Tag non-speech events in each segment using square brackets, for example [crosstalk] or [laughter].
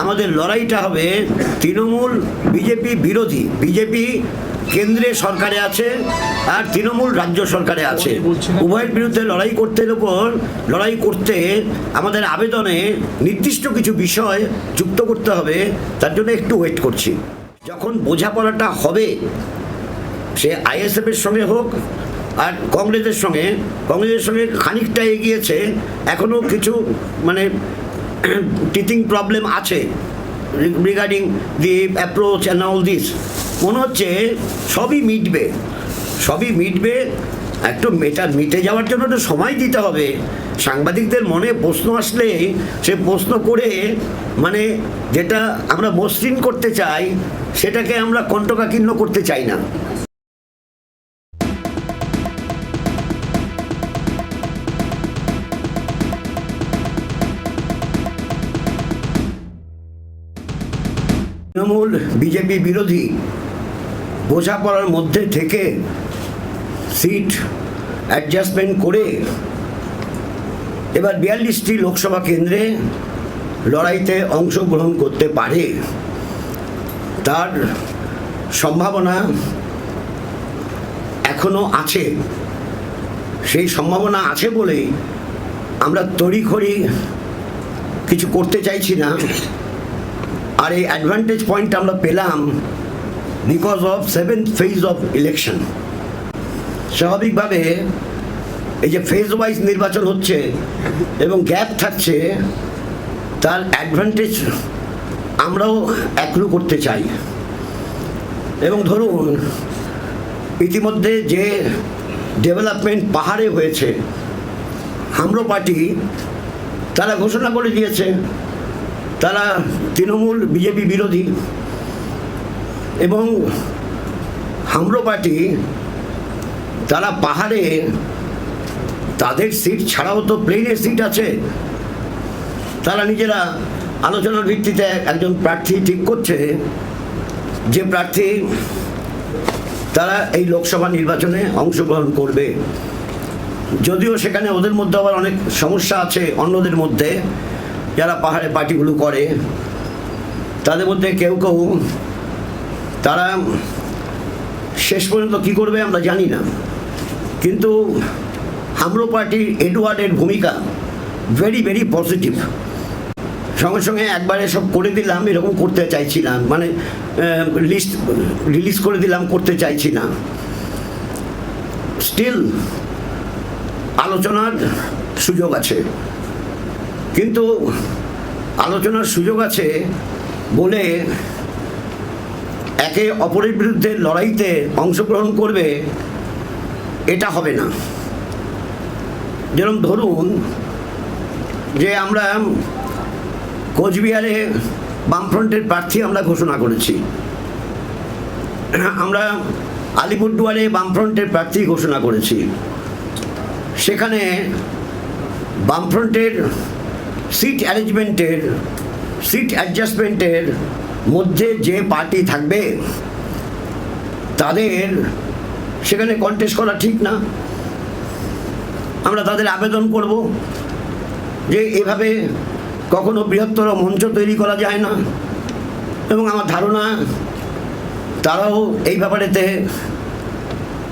আমাদের লড়াইটা হবে তৃণমূল বিজেপি বিরোধী। বিজেপি কেন্দ্রে সরকারে আছে আর তৃণমূল রাজ্য সরকারে আছে। উভয়ের বিরুদ্ধে লড়াই করতে ওপর লড়াই করতে আমাদের আবেদনে নির্দিষ্ট কিছু বিষয় যুক্ত করতে হবে, তার জন্য একটু ওয়েট করছি। যখন বোঝাপড়াটা হবে, সে আইএসএফ এর সঙ্গে হোক আর কংগ্রেসের সঙ্গে কংগ্রেসের সঙ্গে খানিকটা এগিয়েছে এখনও কিছু মানে টিচিং প্রবলেম আছে regarding the approach and all this মনে হচ্ছে সবই মিটবে সবই মিটবে, একটু মেটা, মিটে যাওয়ার জন্য একটু সময় দিতে হবে। সাংবাদিকদের মনে প্রশ্ন আসলে সে প্রশ্ন করে মানে যেটা আমরা মসৃণ করতে চাই, সেটাকে আমরা কণ্ঠকাকীর্ণ করতে চাই না। তৃণমূল বিজেপি বিরোধী বোঝাপড়ার মধ্যে থেকে সিট অ্যাডজাস্টমেন্ট করে এবার বিয়াল্লিশটি লোকসভা কেন্দ্রে লড়াইতে অংশগ্রহণ করতে পারে তার সম্ভাবনা এখনও আছে। সেই সম্ভাবনা আছে বলেই আমরা তড়িঘড়ি কিছু করতে চাইছি না। আর এই অ্যাডভান্টেজ পয়েন্ট আমরা পেলাম because of seventh phase of election স্বাভাবিকভাবে এই যে ফেজ ওয়াইজ নির্বাচন হচ্ছে এবং গ্যাপ থাকছে, তার অ্যাডভান্টেজ আমরাও অ্যাক্রু করতে চাই। এবং ধরুন, ইতিমধ্যে যে ডেভেলপমেন্ট পাহাড়ে হয়েছে, হামরো পার্টি তারা ঘোষণা করে দিয়েছে তারা তৃণমূল বিজেপি বিরোধী এবং হামরো পার্টি, তারা পাহাড়ে তাদের সিট ছাড়াও তো প্লেনের সিট আছে। তারা নিজেরা আলোচনার ভিত্তিতে একজন প্রার্থী ঠিক করছে। যে প্রার্থী তারা এই লোকসভা নির্বাচনে অংশগ্রহণ করবে। যদিও সেখানে ওদের মধ্যে আবার অনেক সমস্যা আছে অন্যদের মধ্যে। যারা পাহাড়ে পার্টিগুলো করে, তাদের মধ্যে কেউ কেউ, তারা শেষ পর্যন্ত কি করবে আমরা জানি না। কিন্তু হামরো পার্টির এডওয়ার্ডের ভূমিকা ভেরি ভেরি পজিটিভ সঙ্গে সঙ্গে একবার সব করে দিলাম, এরকম করতে চাইছিলাম মানে লিস্ট রিলিজ করে দিলাম, করতে চাইছি না স্টিল আলোচনার সুযোগ আছে। কিন্তু আলোচনার সুযোগ আছে বলে একে অপরের বিরুদ্ধে লড়াইতে অংশগ্রহণ করবে, এটা হবে না। যেরকম ধরুন যে আমরা কোচবিহারে বামফ্রন্টের প্রার্থী আমরা ঘোষণা করেছি। আমরা আলিপুরদুয়ারে বামফ্রন্টের প্রার্থী ঘোষণা করেছি। সেখানে বামফ্রন্টের সিট অ্যারেঞ্জমেন্টের সিট অ্যাডজাস্টমেন্টের মধ্যে যে পার্টি থাকবে, তাদের সেখানে কন্টেস্ট করা ঠিক না। আমরা তাদের আবেদন করব যে এভাবে কখনো বৃহত্তর মঞ্চ তৈরি করা যায় না। এবং আমার ধারণা, তারাও এই ব্যাপারেতে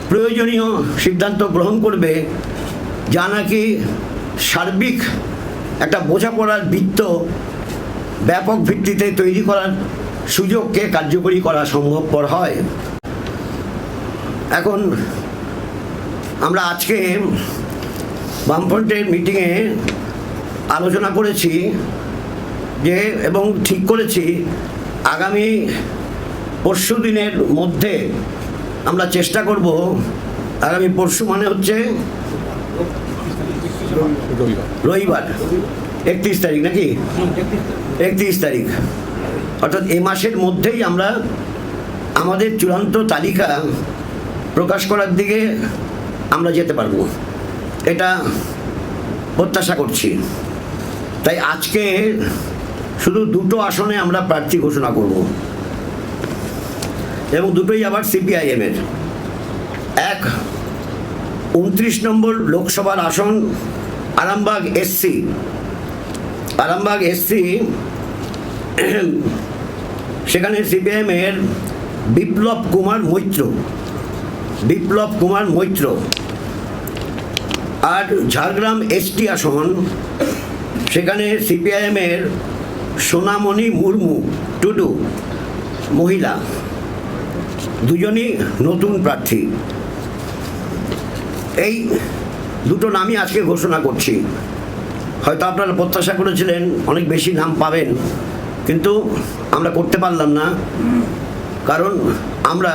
প্রয়োজনীয় সিদ্ধান্ত গ্রহণ করবে। যা নাকি সার্বিক একটা বোঝাপড়ার বৃত্ত ব্যাপক ভিত্তিতে তৈরি করার সুযোগকে কার্যকরী করা সম্ভবপর হয়। এখন আমরা আজকে বামফ্রন্টের মিটিংয়ে আলোচনা করেছি যে, এবং ঠিক করেছি, আগামী পরশু দিনের মধ্যে আমরা চেষ্টা করব, আগামী পরশু মানে হচ্ছে রবিবার। একত্রিশ তারিখ নাকি? একত্রিশ তারিখ। অর্থাৎ এ মাসের মধ্যেই আমরা আমাদের চূড়ান্ত তালিকা প্রকাশ করার দিকে আমরা যেতে পারব। এটা প্রত্যাশা করছি। তাই আজকে শুধু দুটো আসনে আমরা প্রার্থী ঘোষণা করব। এবং দুটোই আবার সিপিআইএমের এক, উনত্রিশ নম্বর লোকসভার আসন আরামবাগ এসসি আরামবাগ এসসি সেখানে সিপিএমের বিপ্লব কুমার মৈত্র, বিপ্লব কুমার মৈত্র। আর ঝাড়গ্রাম এসটি আসন, সেখানে সিপিআইএমের সোনামণি মুর্মু, টুডু, মহিলা। দুজনই নতুন প্রার্থী। এই দুটো নামই আজকে ঘোষণা করছি। হয়তো আপনারা প্রত্যাশা করেছিলেন, অনেক বেশি নাম পাবেন, কিন্তু আমরা করতে পারলাম না। কারণ আমরা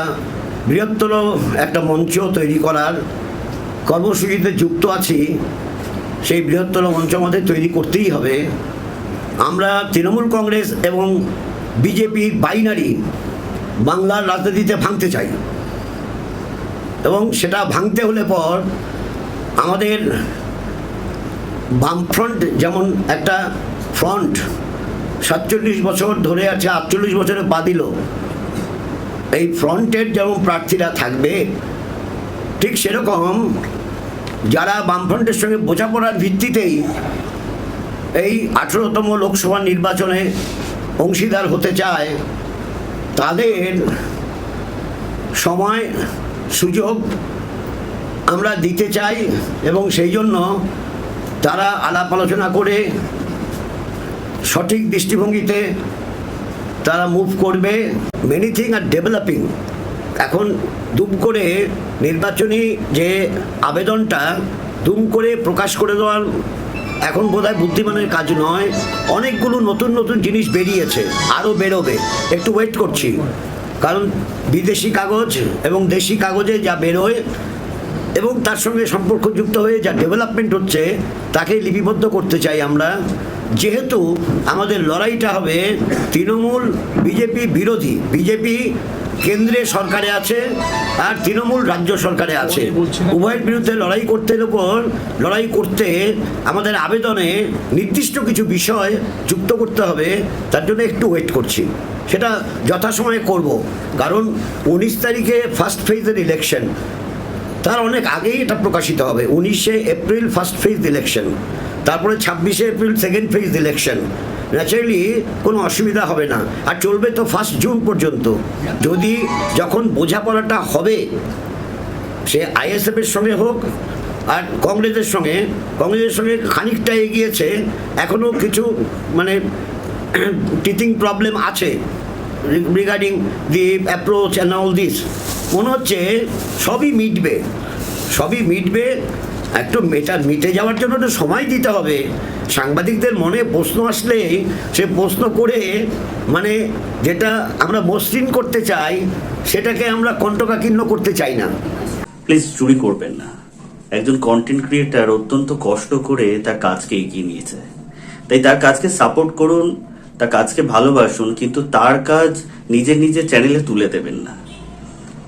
বৃহত্তর একটা মঞ্চ তৈরি করার কর্মসূচিতে যুক্ত আছি। সেই বৃহত্তর মঞ্চ আমাদের তৈরি করতেই হবে। আমরা তৃণমূল কংগ্রেস এবং বিজেপি বাইনারি বাংলার রাজনীতিতে ভাঙতে চাই। এবং সেটা ভাঙতে হলে পর আমাদের বামফ্রন্ট যেমন একটা ফ্রন্ট সাতচল্লিশ বছর ধরে আছে, আটচল্লিশ বছরে পা দিল। এই ফ্রন্টের যেমন প্রার্থীরা থাকবে, ঠিক সেরকম যারা বামফ্রন্টের সঙ্গে বোঝাপড়ার ভিত্তিতেই এই আঠেরোতম লোকসভা নির্বাচনে অংশীদার হতে চায়, তাদের সময় সুযোগ আমরা দিতে চাই এবং সেই জন্য তারা আলাপ আলোচনা করে সঠিক দৃষ্টিভঙ্গিতে তারা মুভ করবে। মেনি থিং আর ডেভেলপিং এখন দুম করে নির্বাচনী যে আবেদনটা, দুম করে প্রকাশ করে দেওয়ার এখন বোধহয় বুদ্ধিমানের কাজ নয়। অনেকগুলো নতুন নতুন জিনিস বেরিয়েছে, আরও বেরোবে। একটু ওয়েট করছি। কারণ বিদেশি কাগজ এবং দেশি কাগজে যা বেরোয় এবং তার সঙ্গে সম্পর্কযুক্ত হয়ে যা ডেভেলপমেন্ট হচ্ছে তাকে লিপিবদ্ধ করতে চাই আমরা। যেহেতু আমাদের লড়াইটা হবে তৃণমূল বিজেপি বিরোধী। বিজেপি কেন্দ্রে সরকারে আছে আর তৃণমূল রাজ্য সরকারে আছে। উভয়ের বিরুদ্ধে লড়াই করতে ওপর লড়াই করতে আমাদের আবেদনে নির্দিষ্ট কিছু বিষয় যুক্ত করতে হবে তার জন্য একটু ওয়েট করছি। সেটা যথাসময়ে করব। কারণ উনিশ তারিখে ফার্স্ট ফেজের ইলেকশন তার অনেক আগেই এটা প্রকাশিত হবে, উনিশে এপ্রিল ফার্স্ট ফেজ ইলেকশন তারপরে ছাব্বিশে April second phase election naturally কোনো অসুবিধা হবে না, আর চলবে তো ফার্স্ট জুন পর্যন্ত। যদি যখন বোঝাপড়াটা হবে, সে আইএসএফের সঙ্গে হোক, আর কংগ্রেসের সঙ্গে কংগ্রেসের সঙ্গে খানিকটা এগিয়েছে এখনও কিছু মানে [clears throat] টিচিং প্রবলেম আছে regarding the approach and all this মনে হচ্ছে সবই মিটবে সবই মিটবে, একটু মেটা, মিটে যাওয়ার জন্য একটু সময় দিতে হবে। সাংবাদিকদের মনে প্রশ্ন আসলে সে প্রশ্ন করে মানে যেটা আমরা মসৃণ করতে চাই, সেটাকে আমরা কণ্ঠকাকীর্ণ করতে চাই না। প্লিজ চুরি করবেন না। একজন কন্টেন্ট ক্রিয়েটার অত্যন্ত কষ্ট করে তার কাজকে এগিয়ে নিয়েছে। তাই তার কাজকে সাপোর্ট করুন, তার কাজকে ভালোবাসুন, কিন্তু তার কাজ নিজে নিজে চ্যানেলে তুলে দেবেন না।